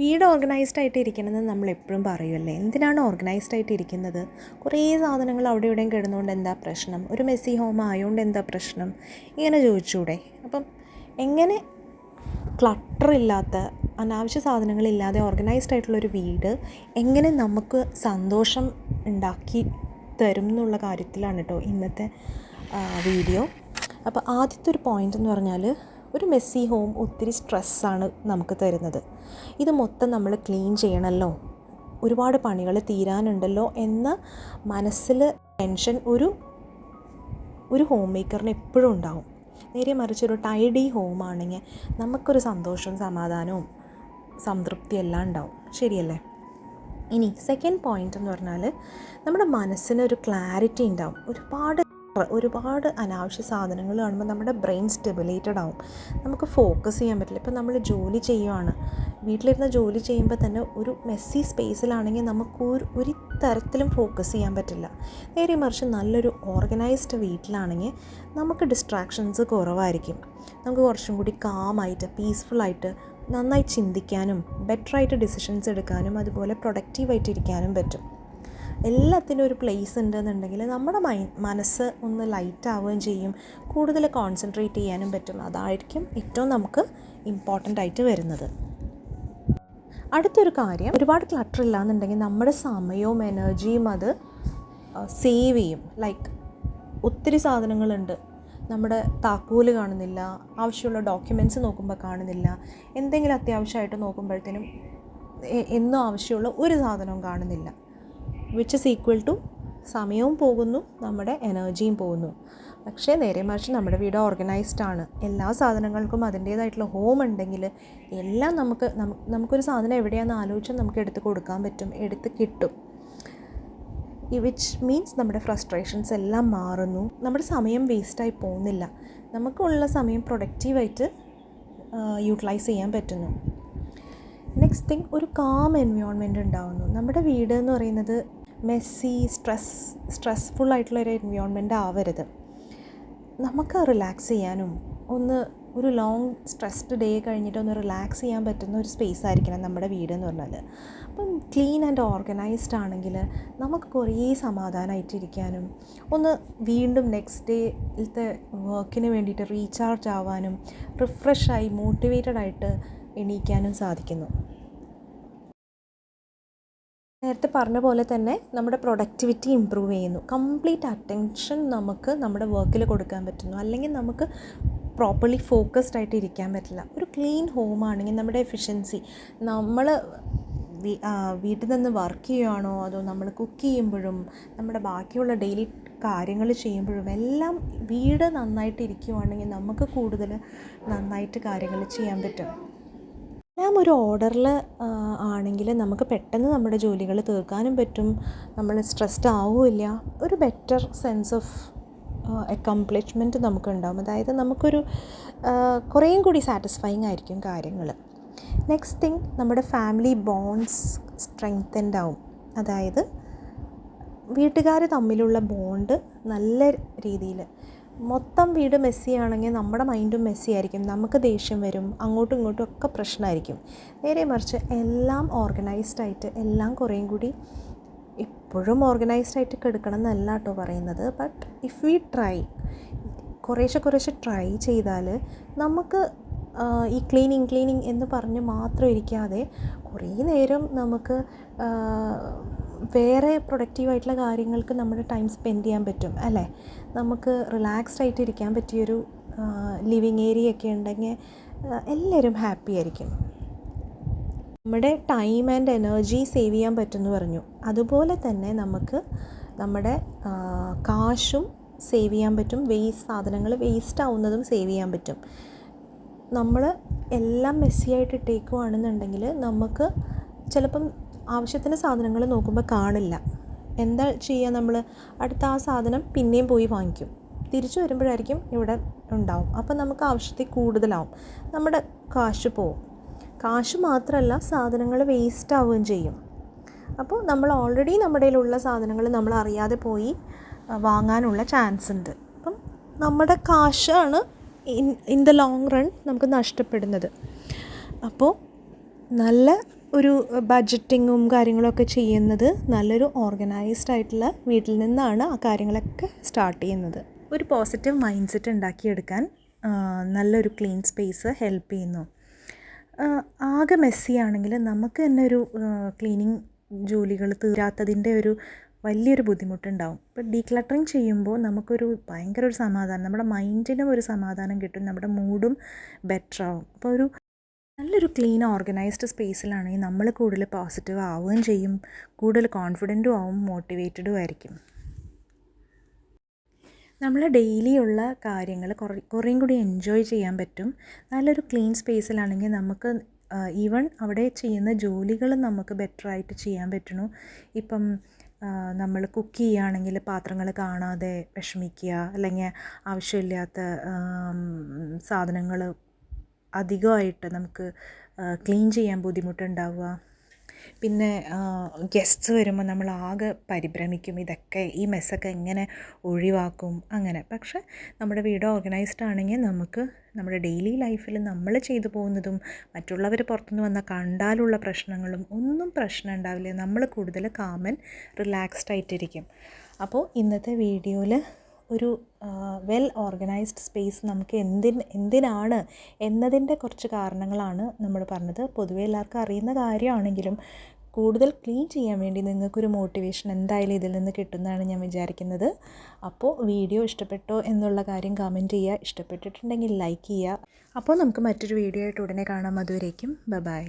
വീട് ഓർഗനൈസ്ഡ് ആയിട്ട് ഇരിക്കണമെന്ന് നമ്മൾ എപ്പോഴും പറയുമല്ലേ എന്തിനാണ് ഓർഗനൈസ്ഡ് ആയിട്ട് ഇരിക്കുന്നത്? കുറേ സാധനങ്ങൾ അവിടെ ഇവിടെയും കിടന്നുകൊണ്ട് എന്താ പ്രശ്നം? ഒരു മെസ്സി ഹോം ആയതുകൊണ്ട് എന്താ പ്രശ്നം? ഇങ്ങനെ ചോദിച്ചൂടെ? അപ്പം എങ്ങനെ ക്ലട്ടർ ഇല്ലാത്ത അനാവശ്യ സാധനങ്ങളില്ലാതെ ഓർഗനൈസ്ഡ് ആയിട്ടുള്ളൊരു വീട് എങ്ങനെ നമുക്ക് സന്തോഷം ഉണ്ടാക്കി തരും എന്നുള്ള കാര്യത്തിലാണ് കേട്ടോ ഇന്നത്തെ വീഡിയോ അപ്പോൾ ആദ്യത്തെ ഒരു പോയിന്റ് എന്ന് പറഞ്ഞാൽ ഒരു മെസ്സി ഹോം ഒത്തിരി സ്ട്രെസ്സാണ് നമുക്ക് തരുന്നത്. ഇത് മൊത്തം നമ്മൾ ക്ലീൻ ചെയ്യണമല്ലോ ഒരുപാട് പണികൾ തീരാനുണ്ടല്ലോ എന്ന മനസ്സിൽ ടെൻഷൻ ഒരു ഒരു ഹോം മേക്കറിന് എപ്പോഴും ഉണ്ടാവും. നേരെ മറിച്ച് ഒരു ടൈഡി ഹോം ആണെങ്കിൽ നമുക്കൊരു സന്തോഷവും സമാധാനവും സംതൃപ്തി എല്ലാം ഉണ്ടാവും. ശരിയല്ലേ? ഇനി സെക്കൻഡ് പോയിന്റ് എന്ന് പറഞ്ഞാൽ നമ്മുടെ മനസ്സിനൊരു ക്ലാരിറ്റി ഉണ്ടാവും. ഒരുപാട് ഒരുപാട് അനാവശ്യ സാധനങ്ങൾ കാണുമ്പോൾ നമ്മുടെ ബ്രെയിൻ സ്റ്റെബിലേറ്റഡ് ആവും. നമുക്ക് ഫോക്കസ് ചെയ്യാൻ പറ്റില്ല. ഇപ്പം നമ്മൾ ജോലി ചെയ്യുവാണ്. വീട്ടിലിരുന്ന് ജോലി ചെയ്യുമ്പോൾ തന്നെ ഒരു മെസ്സി സ്പേസിലാണെങ്കിൽ നമുക്ക് ഒരു ഒരു തരത്തിലും ഫോക്കസ് ചെയ്യാൻ പറ്റില്ല. നേരെ മറിച്ച് നല്ലൊരു ഓർഗനൈസ്ഡ് വീട്ടിലാണെങ്കിൽ നമുക്ക് ഡിസ്ട്രാക്ഷൻസ് കുറവായിരിക്കും. നമുക്ക് കുറച്ചും കൂടി കാമായിട്ട് പീസ്ഫുള്ളായിട്ട് നന്നായി ചിന്തിക്കാനും ബെറ്ററായിട്ട് ഡിസിഷൻസ് എടുക്കാനും അതുപോലെ പ്രൊഡക്റ്റീവായിട്ട് ഇരിക്കാനും പറ്റും. എല്ലാത്തിനും ഒരു പ്ലേസ് ഉണ്ടെന്നുണ്ടെങ്കിൽ നമ്മുടെ മൈ മനസ്സ് ഒന്ന് ലൈറ്റ് ആവുകയും ചെയ്യും. കൂടുതൽ കോൺസെൻട്രേറ്റ് ചെയ്യാനും പറ്റും. അതായിരിക്കും ഏറ്റവും നമുക്ക് ഇമ്പോർട്ടന്റ് ആയിട്ട് വരുന്നത്. അടുത്തൊരു കാര്യം ഒരുപാട് ക്ലട്ടർ ഇല്ലാന്നുണ്ടെങ്കിൽ നമ്മുടെ സമയവും എനർജിയും അത് സേവ് ചെയ്യും. ലൈക്ക് ഒത്തിരി സാധനങ്ങളുണ്ട്. നമ്മുടെ താക്കോൽ കാണുന്നില്ല ആവശ്യമുള്ള ഡോക്യുമെന്റ്സ് നോക്കുമ്പോൾ കാണുന്നില്ല എന്തെങ്കിലും അത്യാവശ്യമായിട്ട് നോക്കുമ്പോഴത്തേനും എന്നും ആവശ്യമുള്ള ഒരു സാധനവും കാണുന്നില്ല. വിച്ച് ഇസ് ഈക്വൽ ടു സമയവും പോകുന്നു നമ്മുടെ എനർജിയും പോകുന്നു. പക്ഷേ നേരെ മറിച്ച് നമ്മുടെ വീട് ഓർഗനൈസ്ഡ് ആണ്. എല്ലാ സാധനങ്ങൾക്കും അതിന്റേതായിട്ടുള്ള ഹോം ഉണ്ടെങ്കിൽ എല്ലാം നമുക്ക് നമുക്കൊരു സാധനം എവിടെയാണെന്ന് ആലോചിച്ചാൽ നമുക്ക് എടുത്ത് കൊടുക്കാൻ പറ്റും എടുത്ത് കിട്ടും. ഈ വിച്ച് മീൻസ് നമ്മുടെ ഫ്രസ്ട്രേഷൻസ് എല്ലാം മാറുന്നു. നമ്മുടെ സമയം വേസ്റ്റായി പോകുന്നില്ല. നമുക്കുള്ള സമയം പ്രൊഡക്റ്റീവായിട്ട് യൂട്ടിലൈസ് ചെയ്യാൻ പറ്റുന്നു. നെക്സ്റ്റ് തിങ് ഒരു കാം എൻവയോൺമെന്റ് ഉണ്ടാകുന്നു നമ്മുടെ വീട് എന്ന് പറയുന്നത് മെസ്സി സ്ട്രെസ് സ്ട്രെസ്ഫുൾ ആയിട്ടുള്ള ഒരു എൻവയോൺമെന്റ് ആവരുത്. നമുക്ക് റിലാക്സ് ചെയ്യാനും ഒന്ന് ഒരു ലോങ് സ്ട്രെസ്ഡ് ഡേ കഴിഞ്ഞിട്ട് ഒന്ന് റിലാക്സ് ചെയ്യാൻ പറ്റുന്ന ഒരു സ്പേസ് ആയിരിക്കണം നമ്മുടെ വീട് എന്ന് പറഞ്ഞാൽ അപ്പം ക്ലീൻ ആൻഡ് ഓർഗനൈസ്ഡ് ആണെങ്കിൽ നമുക്ക് കുറേ സമാധാനമായിട്ടിരിക്കാനും ഒന്ന് വീണ്ടും നെക്സ്റ്റ് ഡേയിലത്തെ വർക്കിന് വേണ്ടിയിട്ട് റീചാർജ് ആവാനും റിഫ്രഷായി മോട്ടിവേറ്റഡ് ആയിട്ട് എണീക്കാനും സാധിക്കുന്നു. നേരത്തെ പറഞ്ഞ പോലെ തന്നെ നമ്മുടെ പ്രൊഡക്ടിവിറ്റി ഇമ്പ്രൂവ് ചെയ്യുന്നു. കംപ്ലീറ്റ് അറ്റൻഷൻ നമുക്ക് നമ്മുടെ വർക്കിൽ കൊടുക്കാൻ പറ്റുന്നു. അല്ലെങ്കിൽ നമുക്ക് പ്രോപ്പർലി ഫോക്കസ്ഡ് ആയിട്ട് ഇരിക്കാൻ പറ്റില്ല. ഒരു ക്ലീൻ ഹോം ആണെങ്കിൽ നമ്മുടെ എഫിഷ്യൻസി നമ്മൾ വീട്ടിൽ നിന്ന് വർക്ക് ചെയ്യുകയാണോ? അതോ നമ്മൾ കുക്ക് ചെയ്യുമ്പോഴും നമ്മുടെ ബാക്കിയുള്ള ഡെയിലി കാര്യങ്ങൾ ചെയ്യുമ്പോഴും എല്ലാം വീട് നന്നായിട്ട് ഇരിക്കുകയാണെങ്കിൽ നമുക്ക് കൂടുതൽ നന്നായിട്ട് കാര്യങ്ങൾ ചെയ്യാൻ പറ്റും. എല്ലാം ഒരു ഓർഡറിൽ ആണെങ്കിൽ നമുക്ക് പെട്ടെന്ന് നമ്മുടെ ജോലികൾ തീർക്കാനും പറ്റും. നമ്മൾ സ്ട്രെസ്ഡ് ആവില്ല ഒരു ബെറ്റർ സെൻസ് ഓഫ് അക്കംപ്ലിഷ്മെന്റ് നമുക്കുണ്ടാവും. അതായത് നമുക്കൊരു കുറേയും കൂടി സാറ്റിസ്ഫൈങ് ആയിരിക്കും കാര്യങ്ങൾ. നെക്സ്റ്റ് തിങ് നമ്മുടെ ഫാമിലി ബോണ്ട്സ് സ്ട്രെങ്തൻഡ് ആവും. അതായത് വീട്ടുകാർ തമ്മിലുള്ള ബോണ്ട് നല്ല രീതിയിൽ മൊത്തം വീട് മെസ്സി ആണെങ്കിൽ നമ്മുടെ മൈൻഡും മെസ്സി ആയിരിക്കും. നമുക്ക് ദേഷ്യം വരും. അങ്ങോട്ടും ഇങ്ങോട്ടും ഒക്കെ പ്രശ്നമായിരിക്കും. നേരെ മറിച്ച് എല്ലാം ഓർഗനൈസ്ഡ് ആയിട്ട് എല്ലാം കുറേയും കൂടി എപ്പോഴും ഓർഗനൈസ്ഡ് ആയിട്ട് കിടക്കണം എന്നല്ല കേട്ടോ പറയുന്നത്. ബട്ട് ഇഫ് വി ട്രൈ കുറേശ്ശെ കുറേശ്ശെ ട്രൈ ചെയ്താൽ നമുക്ക് ഈ ക്ലീനിങ് ക്ലീനിങ് എന്ന് പറഞ്ഞ് മാത്രം ഇരിക്കാതെ കുറേ നേരം നമുക്ക് വേറെ പ്രൊഡക്റ്റീവായിട്ടുള്ള കാര്യങ്ങൾക്ക് നമ്മുടെ ടൈം സ്പെൻഡ് ചെയ്യാൻ പറ്റും അല്ലേ? നമുക്ക് റിലാക്സ്ഡ് ആയിട്ട് ഇരിക്കാൻ പറ്റിയൊരു ലിവിങ് ഏരിയ ഒക്കെ ഉണ്ടെങ്കിൽ എല്ലാവരും ഹാപ്പി ആയിരിക്കും. നമ്മുടെ ടൈം ആൻഡ് എനർജി സേവ് ചെയ്യാൻ പറ്റുമെന്ന് പറഞ്ഞു. അതുപോലെ തന്നെ നമുക്ക് നമ്മുടെ കാശും സേവ് ചെയ്യാൻ പറ്റും വേസ്റ്റ് സാധനങ്ങൾ വേസ്റ്റ് ആവുന്നതും സേവ് ചെയ്യാൻ പറ്റും. നമ്മൾ എല്ലാം മെസ്സിയായിട്ട് ഇട്ടേക്കുവാണെന്നുണ്ടെങ്കിൽ നമുക്ക് ചിലപ്പം ആവശ്യത്തിന് സാധനങ്ങൾ നോക്കുമ്പോൾ കാണില്ല. എന്താ ചെയ്യുക നമ്മൾ അടുത്ത ആ സാധനം പിന്നെയും പോയി വാങ്ങിക്കും. തിരിച്ചു വരുമ്പോഴായിരിക്കും ഇവിടെ ഉണ്ടാവും. അപ്പം നമുക്ക് ആവശ്യത്തിൽ കൂടുതലാവും. നമ്മുടെ കാശ് പോവും. കാശ് മാത്രമല്ല സാധനങ്ങൾ വേസ്റ്റ് ആവുകയും ചെയ്യും. അപ്പോൾ നമ്മൾ ഓൾറെഡി നമ്മുടെ കയ്യിലുള്ള സാധനങ്ങൾ നമ്മൾ അറിയാതെ പോയി വാങ്ങാനുള്ള ചാൻസ് ഉണ്ട്. അപ്പം നമ്മുടെ കാശാണ് in in the long run നമുക്ക് നഷ്ടപ്പെടുന്നത്. അപ്പോൾ നല്ല ഒരു ബഡ്ജറ്റിങ്ങും കാര്യങ്ങളൊക്കെ ചെയ്യുന്നത് നല്ലൊരു ഓർഗനൈസ്ഡ് ആയിട്ടുള്ള വീട്ടിൽ നിന്നാണ് ആ കാര്യങ്ങളൊക്കെ സ്റ്റാർട്ട് ചെയ്യുന്നത്. ഒരു പോസിറ്റീവ് മൈൻഡ് സെറ്റ് ഉണ്ടാക്കിയെടുക്കാൻ നല്ലൊരു ക്ലീൻ സ്പേസ് ഹെൽപ്പ് ചെയ്യുന്നു. ആകെ മെസ്സി ആണെങ്കിൽ നമുക്ക് തന്നെ ഒരു ക്ലീനിങ് ജോലികൾ തീരാത്തതിന്റെ ഒരു വലിയൊരു ബുദ്ധിമുട്ടുണ്ടാവും. ഇപ്പോൾ ഡീക്ലട്ടറിങ് ചെയ്യുമ്പോൾ നമുക്കൊരു ഭയങ്കര ഒരു സമാധാനം നമ്മുടെ മൈൻഡിനും ഒരു സമാധാനം കിട്ടും നമ്മുടെ മൂഡും ബെറ്റർ ആവും. അപ്പോൾ ഒരു നല്ലൊരു ക്ലീൻ ഓർഗനൈസ്ഡ് സ്പേസിലാണെങ്കിൽ നമ്മൾ കൂടുതൽ പോസിറ്റീവ് ആവുകയും ചെയ്യും. കൂടുതൽ കോൺഫിഡന്റും ആവും മോട്ടിവേറ്റഡും ആയിരിക്കും. നമ്മൾ ഡെയിലി ഉള്ള കാര്യങ്ങൾ കുറേ കുറേയും കൂടി എൻജോയ് ചെയ്യാൻ പറ്റും. നല്ലൊരു ക്ലീൻ സ്പേസിലാണെങ്കിൽ നമുക്ക് ഈവൺ അവിടെ ചെയ്യുന്ന ജോലികൾ നമുക്ക് ബെറ്റർ ആയിട്ട് ചെയ്യാൻ പറ്റണു ഇപ്പം നമ്മൾ കുക്ക് ചെയ്യുകയാണെങ്കിൽ പാത്രങ്ങൾ കാണാതെ വിഷമിക്കുക അല്ലെങ്കിൽ ആവശ്യമില്ലാത്ത സാധനങ്ങൾ അധികമായിട്ട് നമുക്ക് ക്ലീൻ ചെയ്യാൻ ബുദ്ധിമുട്ടുണ്ടാവുക. പിന്നെ ഗെസ്റ്റ്സ് വരുമ്പോൾ നമ്മൾ ആകെ പരിഭ്രമിക്കും. ഇതൊക്കെ ഈ മെസ്സൊക്കെ എങ്ങനെ ഒഴിവാക്കും? അങ്ങനെ. പക്ഷെ നമ്മുടെ വീട് ഓർഗനൈസ്ഡ് ആണെങ്കിൽ നമുക്ക് നമ്മുടെ ഡെയിലി ലൈഫിൽ നമ്മൾ ചെയ്തു പോകുന്നതും മറ്റുള്ളവർ പുറത്തുനിന്ന് വന്നാൽ കണ്ടാലുള്ള പ്രശ്നങ്ങളും ഒന്നും പ്രശ്നം ഉണ്ടാവില്ല. നമ്മൾ കൂടുതൽ കാമൻ റിലാക്സ്ഡ് ആയിട്ടിരിക്കും. അപ്പോൾ ഇന്നത്തെ വീഡിയോയിൽ ഒരു വെൽ ഓർഗനൈസ്ഡ് സ്പേസ് നമുക്ക് എന്തിന് എന്തിനാണ് എന്നതിന്റെ കുറച്ച് കാരണങ്ങളാണ് നമ്മൾ പറഞ്ഞത്. പൊതുവെ എല്ലാവർക്കും അറിയുന്ന കാര്യമാണെങ്കിലും കൂടുതൽ ക്ലീൻ ചെയ്യാൻ വേണ്ടി നിങ്ങൾക്കൊരു മോട്ടിവേഷൻ എന്തായാലും ഇതിൽ നിന്ന് കിട്ടുന്നതാണ് ഞാൻ വിചാരിക്കുന്നത്. അപ്പോൾ വീഡിയോ ഇഷ്ടപ്പെട്ടോ എന്നുള്ള കാര്യം കമന്റ് ചെയ്യുക. ഇഷ്ടപ്പെട്ടിട്ടുണ്ടെങ്കിൽ ലൈക്ക് ചെയ്യുക. അപ്പോൾ നമുക്ക് മറ്റൊരു വീഡിയോ ആയിട്ട് ഉടനെ കാണാം. അതുവരേക്കും. ബൈ